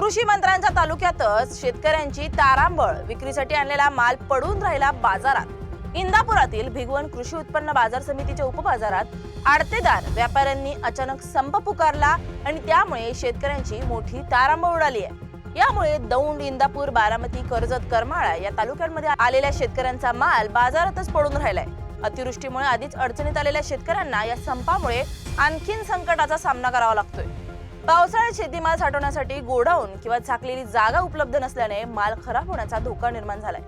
कृषी मंत्र्यांच्या तालुक्यातच शेतकऱ्यांची तारांबळ विक्रीसाठी आणलेला माल पडून राहिला बाजारात. इंदापुरातील भिगवण कृषी उत्पन्न बाजार समितीच्या उपबाजारात आडतेदार व्यापाऱ्यांनी अचानक संप पुकारला आणि त्यामुळे शेतकऱ्यांची मोठी तारांबळ उडाली आहे. यामुळे दौंड इंदापूर बारामती कर्जत करमाळा या तालुक्यांमध्ये आलेल्या शेतकऱ्यांचा माल बाजारातच पडून राहिलाय. अतिवृष्टीमुळे आधीच अडचणीत आलेल्या शेतकऱ्यांना या संपामुळे आणखीन संकटाचा सामना करावा लागतोय. पावसाळ्यात शेतीमाल साठवण्यासाठी गोडाऊन किंवा झाकलेली जागा उपलब्ध नसल्याने माल खराब होण्याचा धोका निर्माण झालाय.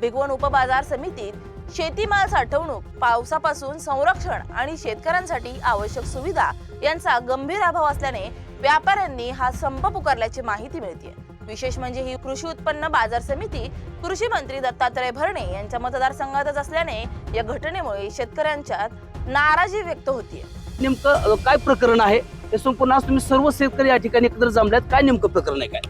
भिगवण उपबाजार समितीत शेतीमाल साठवणूक पावसापासून संरक्षण आणि शेतकऱ्यांसाठी आवश्यक सुविधा यांचा गंभीर अभाव असल्याने व्यापाऱ्यांनी हा संप पुकारल्याची माहिती मिळते विशेष म्हणजे ही कृषी उत्पन्न बाजार समिती कृषी मंत्री दत्तात्रय भरणे यांच्या मतदारसंघातच असल्याने या घटनेमुळे शेतकऱ्यांच्यात नाराजी व्यक्त होतीये. नेमकं काय प्रकरण आहे? ते संपूर्ण आज तुम्ही सर्व शेतकरी या ठिकाणी एकत्र जमल्यात. काय नेमकं प्रकरण आहे काय?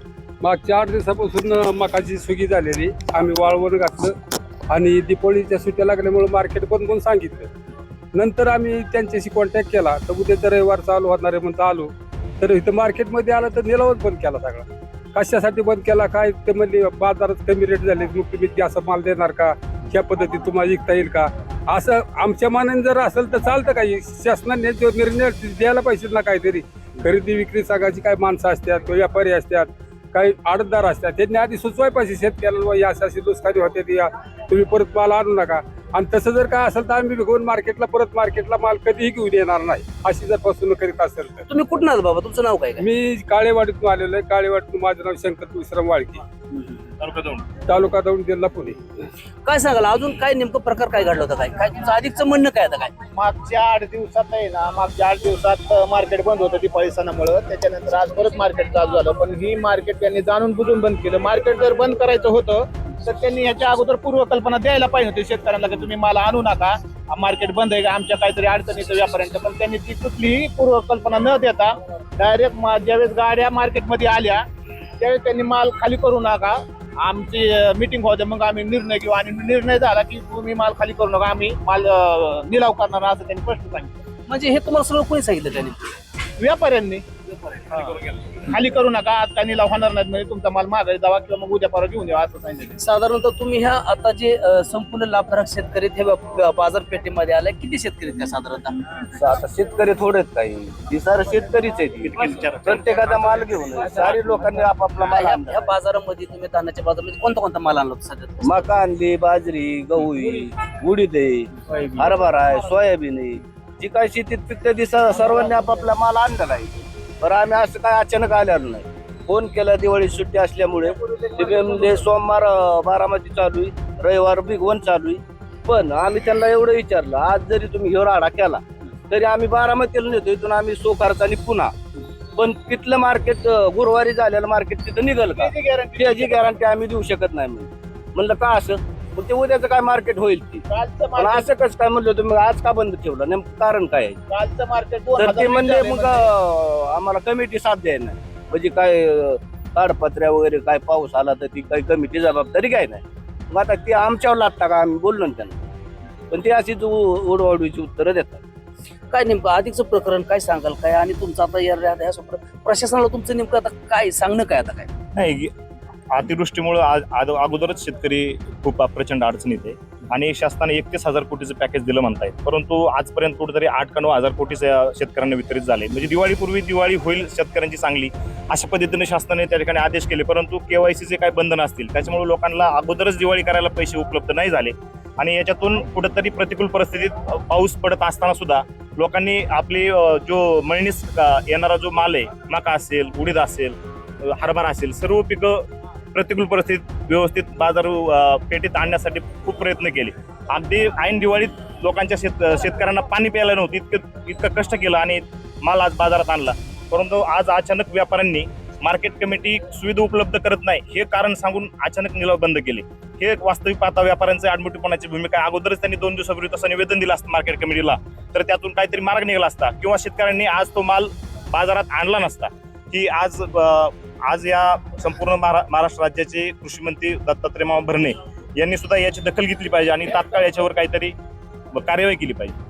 मागच्या आठ दिवसापासून मकाची सुगी झालेली. आम्ही वाळवण घातलं आणि दीपावलीच्या सुट्ट्या लागल्यामुळे मार्केट बंद पण सांगितलं. नंतर आम्ही त्यांच्याशी कॉन्टॅक्ट केला. तर उद्याचा रविवार चालू होणार आहे म्हणून आलो. तर इथं मार्केटमध्ये आलं तर निलावच बंद केला सगळा. कशासाठी बंद केला? काय ते म्हणले बाजारात कमी रेट झाले मग तुम्ही असं माल देणार का? ह्या पद्धतीत तुम्हाला विकता येईल का? असं आमच्या मानाने जर असेल तर चालतं काही शासनाने जो निर्णय द्यायला पाहिजे ना काहीतरी. खरेदी विक्री सगळ्याची काही माणसं असतात किंवा व्यापारी असतात काही आडतदार असतात त्यांनी आधी सुचवाय पाहिजे शेतकऱ्याला या अशी दुष्काळी होते या तुम्ही परत माल आणू नका. आणि तसं जर काय असेल तर आम्ही घेऊन मार्केटला परत मार्केटला माल कधीही घेऊन येणार नाही. अशी जर फसवणूक करीत असेल तर. तुम्ही कुठून आहात बाबा? तुमचं नाव काय काय? मी काळेवाडीतून आलेलो आहे. काळेवाडीतून माझं नाव शंकर विश्राम वाळकी. तालुका दौंड. जिल्हा पुणे. काय सांगाल? अजून काय नेमकं प्रकार काय घडलं होतं काय? काय तुमचं अधिकचं म्हणणं काय आता काय? मागच्या आठ दिवसात आहे ना मागच्या आठ दिवसात मार्केट बंद होतं ती पैसानामुळं त्याच्यानंतर आज परत मार्केट चालू झालं. पण ही मार्केट त्यांनी जाणून बुजून बंद केलं. मार्केट जर बंद करायचं होतं तर त्यांनी ह्याच्या अगोदर पूर्वकल्पना द्यायला पाहिजे होती शेतकऱ्यांना की तुम्ही मला आणू नका. मार्केट बंद आहे का? आमच्या काहीतरी अडचणीचं व्यापाऱ्यांच्या. पण त्यांनी ती कुठलीही पूर्वकल्पना न देता डायरेक्ट ज्यावेळेस गाड्या मार्केटमध्ये आल्या त्यावेळेस त्यांनी माल खाली करू नका. आमची मिटिंग होते मग आम्ही निर्णय घेऊ. आणि निर्णय झाला की तुम्ही माल खाली करू नका. आम्ही माल निलाव करणार असं त्यांनी स्पष्ट सांगितलं. म्हणजे हे तुम्हाला सगळं कोणी सांगितलं त्याने? व्यापाऱ्यांनी. खाली करू नका आज काय निलाव होणार नाही म्हणजे तुमचा माल मागे जावा किंवा मग उद्या परवा घेऊन यावा असं सांगितलं साधारणतः तुम्ही ह्या आता जे अ, संपूर्ण लाभधारक शेतकरी आहेत, हे बा- बाजारपेठेमध्ये आले किती शेतकरी आहेत का साधारणतः? आता शेतकरी थोडेच काही. ती सारं शेतकरीच आहे प्रत्येकाचा माल घेऊन सारी लोकांनी आपापला माल ह्या आणला. ह्या बाजारामध्ये तुम्ही धान्याच्या बाजारामध्ये कोणता कोणता माल आणला होता सध्या? मका आणली बाजरी गहू आहे, उडीद आहे हरभरा आहे सोयाबीन आहे. जी काय शेतीत पिकते ती स- सर्वांनी आपापला माल आणलेला आहे. पण आम्ही असं काय अचानक आलेलो नाही. फोन केला दिवाळी सुट्टी असल्यामुळे. ते म्हणजे सोमवार बारामती चालू आहे. रविवार बिगवण चालू आहे. पण आम्ही त्यांना एवढं विचारलं आज जरी तुम्ही ह्यो राडा केला तरी आम्ही बारामतीला नेतो. इथून आम्ही सोकारचा आणि पुन्हा. पण तिथलं मार्केट गुरुवारी झालेलं मार्केट तिथं निघल का? त्याची गॅरंटी त्याची गॅरंटी आम्ही देऊ शकत नाही म्हणून. म्हणलं का असं? मग ते उद्याचं काय मार्केट होईल ती? कालचं पण मार्केट असं कसं काय म्हणलं तुम्ही? आज का बंद ठेवलं? नेमकं कारण काय आहे? कालचं मार्केट दोन तर ते वीस म्हणले मग म्हणजे. अं, आम्हाला कमिटी साथ द्याय नाही. म्हणजे काय अं, ताडपत्र्या वगैरे काय पाऊस आला तर ती काही कमिटी जबाबदारी काय नाही. मग आता ते आमच्यावर लागता का? आम्ही बोललो ना त्यांना. पण ते अशीच उडवाडवीची उत्तरं देतात. काय नेमकं अधिकचं प्रकरण काय सांगाल काय? आणि तुमचं आता या या- या सगळं प्रशासनाला तुमचं नेमकं आता काय? सांगणं काय आता काय? नाही अतिवृष्टीमुळे आज- अगोदरच शेतकरी खूप प्रचंड अडचणीत आहे. आणि शासनाने एकतीस हजार कोटीचं पॅकेज दिलं म्हणताय परंतु आजपर्यंत कुठेतरी आठ का नऊ हजार कोटीचे शेतकऱ्यांना वितरित झाले म्हणजे दिवाळीपूर्वी दिवाळी होईल शेतकऱ्यांची चांगली अशा पद्धतीने शासनाने त्या ठिकाणी आदेश केले. परंतु केवायसीचे काही बंधन असतील त्याच्यामुळे लोकांना अगोदरच दिवाळी करायला पैसे उपलब्ध नाही झाले. आणि याच्यातून कुठेतरी प्रतिकूल परिस्थितीत पाऊस पडत असताना सुद्धा लोकांनी आपली जो मळणीस येणारा जो माल आहे मका असेल उडीद असेल हरभरा असेल सर्व पिकं प्रतिकूल परिस्थितीत व्यवस्थित बाजार पेटीत आणण्यासाठी खूप प्रयत्न केले. अगदी ऐन दिवाळीत लोकांच्या शेत शेतकऱ्यांना पाणी प्यायला नव्हतं इतकं इतकं कष्ट केलं आणि माल आज बाजारात आणला. परंतु आज अचानक व्यापाऱ्यांनी मार्केट कमिटी सुविधा उपलब्ध करत नाही हे कारण सांगून अचानक निलाव बंद केले. हे एक वास्तविक पाहता व्यापाऱ्यांचं आडमुठीपणाची भूमिका आहे. अगोदरच त्यांनी दोन दिवसापूर्वी तसं निवेदन दिलं असतं मार्केट कमिटीला तर त्यातून काहीतरी मार्ग निघाला असता किंवा शेतकऱ्यांनी आज तो माल बाजारात आणला नसता की आज आज या संपूर्ण महारा- महाराष्ट्र राज्याचे कृषी मंत्री दत्तात्रय मामा भरणे यांनी सुद्धा याची दखल घेतली पाहिजे आणि तात्काळ याच्यावर काहीतरी कार्यवाही केली पाहिजे.